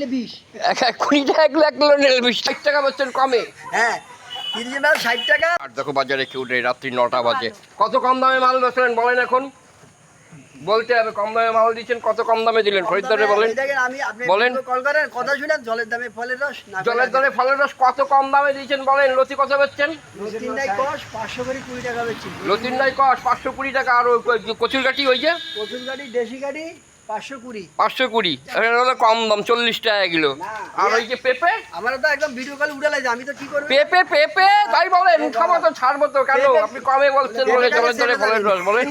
নিলে বিশ। এক এক কুড়ি টাকা কিলো নিলে বিশ। ষাট টাকা পাচ্ছেন কমে। হ্যাঁ তিরিশ ষাট টাকা। আর দেখো বাজারে কেউ নেই রাত্রি নটা বাজে। কত কম দামে মাল বেচলেন বলেন এখন? বলতে হবে কম দামে মাল দিচ্ছেন কত কম দামে দিলেন? খরিদ্দারে বলেন। আমি বলেন। কল করেন কথা শুনেন জলের দামে ফলের রস জলের দরে ফলের রস কত কম দামে দিয়েছেন বলেন? লতি কত বেচছেন? তিনটাই কষ পাঁচশো করে কুড়ি টাকা বেচছি। লতির নাই কস পাঁচশো কুড়ি টাকা আর ওই কচুর কাঠি ওই যে? প্রচুর গাড়ি দেশি গাড়ি পাঁচশো কুড়ি। পাঁচশো কুড়ি। এখানে কম দাম চল্লিশ টাকা কিলো। আর ওই যে পেঁপে? আমার তো একদম ভিডিও কল উঠে লাগছে আমি তো কি করব? পেঁপে পেঁপে? তাই বলেন খাব তো ছাড়বো তো কেন? আপনি কমে বলছেন বলে জলের দরে ফলের রস বলেন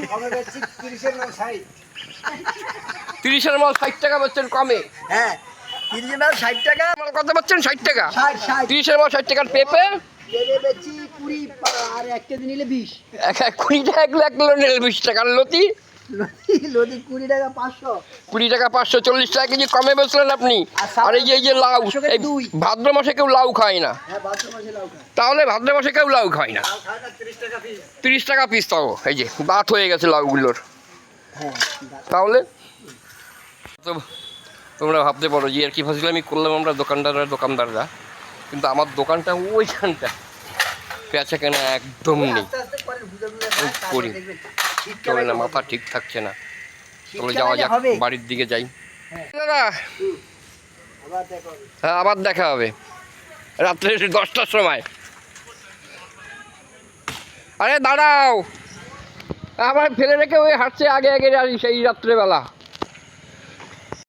তিরিশের মাল ষাট। টাকা পাচ্ছেন কমে? হ্যাঁ তিরিশের মাল ষাট টাকা। মাল কত পাচ্ছেন ষাট টাকা? তিরিশের মাল ষাট টাকার পেঁপে? কুড়ি আর এক কেজি নিলে বিশ। এক কুড়ি টাকা এক কিলো নিলে বিশ টাকার লতি? কুড়ি টাকা পাঁচশো। চল্লিশ টাকা কেজি কমে বেচলেন আপনি। আর এই যে এই যে লাউ। ভাদ্র মাসে কেউ লাউ খায় না। হ্যাঁ তাহলে ভাদ্র মাসে কেউ লাউ খায় না। তিরিশ টাকা পিস তাও এই যে দাঁত হয়ে গেছে লাউগুলোর। হ্যাঁ তাহলে? তো তোমরা ভাবতে পারো যে আর কি ফাজলামি করলাম আমরা দোকানদাররা দোকানদাররা। কিন্তু আমার দোকানটা ওইখানটা। পেঁচা কেনা একদম নেই। করি। চলে না মাথা ঠিক থাকছে না। চলে যাওয়া যাক বাড়ির দিকে যাই। হ্যাঁ। দাদা। আবার হ্যাঁ আবার দেখা হবে। রাত্রে দশটার সময়। আরে দাঁড়াও। আমার ফেলে রেখে ওই হাঁটছে আগে আগে সেই রাত্রেবেলা।